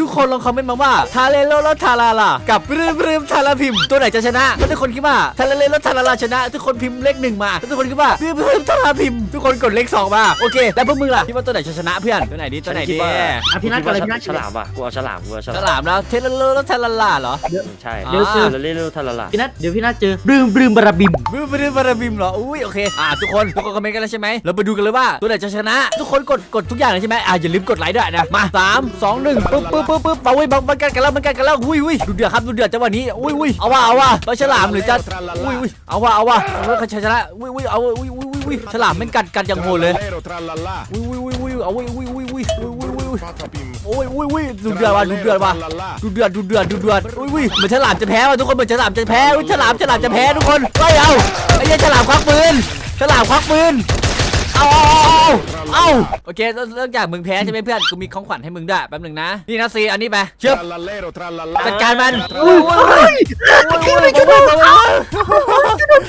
ทุกคนลองคอมเมนต์มาว่าทาเลโลแล้วทาราลากับปรืมปรืมทาราพิมพ์ตัวไหนจะชนะถ้าทุกคนคิดว่าทาเลโลแล้วทาราลาชนะ ทุกคนพิมพ์เลขหนึ่งมาถ้าทุกคนคิดว่าปรืมปรืมทาราพิมพ์ทุกคนกดเลขสองมาโอเค แล้วพวกมึงล่ะคิดว่าตัวไหนจะชนะเพื่อนตัวไหนดีตัวไหนดีอะพี่นัทก่อนเลยพี่นัทฉลามว่ะกูเอาฉลามกูเอาฉฉลามลามแล้วเทเลโลแล้วทาราลาเหรอ ใช่เดี๋ยวเจอเรื่อยๆทาราลา พี่นัทเดี๋ยวพี่นัทเจอบืมบืมบาราบิมปรืมปรืมทาราพิมพ์เหรอ อุ้ยโอเค อ่าทุกคนทุกคนคอมเมนต์กันแล้วใช่ไหม เราไปดูกันเลยว่าตัวไหนจะชนะ ทุกคนกดกดทุกอย่างเลยใช่ไหมอ่าอย่าลืมกดไลค์ด้วยนะ มาสามสองหนึ่งปึ๊บปึ๊บปึ๊บปึ๊บเอาไว้บังบังกันกันแล้วบังกันกันแล้วอุ้ยอุ้ยดูเดือดครับดูเดือดจังหวะนี้อุ้ยอุ้ยเอาว่าเอาว่าเราฉลามหรือจะอุ้ยอุ้ยเอาว่าเอาว่าเอาว่าใครชนะอุ้ยอุ้ยเอาอุ้ยอุ้ยอุ้ยอุ้ยฉลามแม่งกัดกัดอย่างโหดเลย Trallero, trallallà. อุ้ยอุ้ยอุ้ยอุ้ยเอาอุ้ยอุ้ยอุ้ยอุ้ยอุ้ยอุ้ยอุ้ย Patapim. โอ้ยอุ้ยอุ้ยดูเดือดว่ะดูเดือดว่ะดูเดือดดูเดือดดูเดือดอุ้ยอุ้ยเหมือนฉลามจะแพ้ว่ะทุกคนเหมือนฉลามจะแพ้อุ้ยฉลามฉลามจะแพ้ทุกคนไล่เอาไอ้เหี้ยฉลามควักปืนฉลามควักปืนเอาเอาเอา เอาโอเคเรื่องจากมึงแพ้ใช่ไหมเพื่อนกูมีของขวัญให้มึงด้วยแป๊บหนึงนะนี่นะซีอันนี้ไปเชิบ Trallallero, trallallà. จัดการมันอุ้ยอุ้ยอุ้ยอุ้ยอุ้ย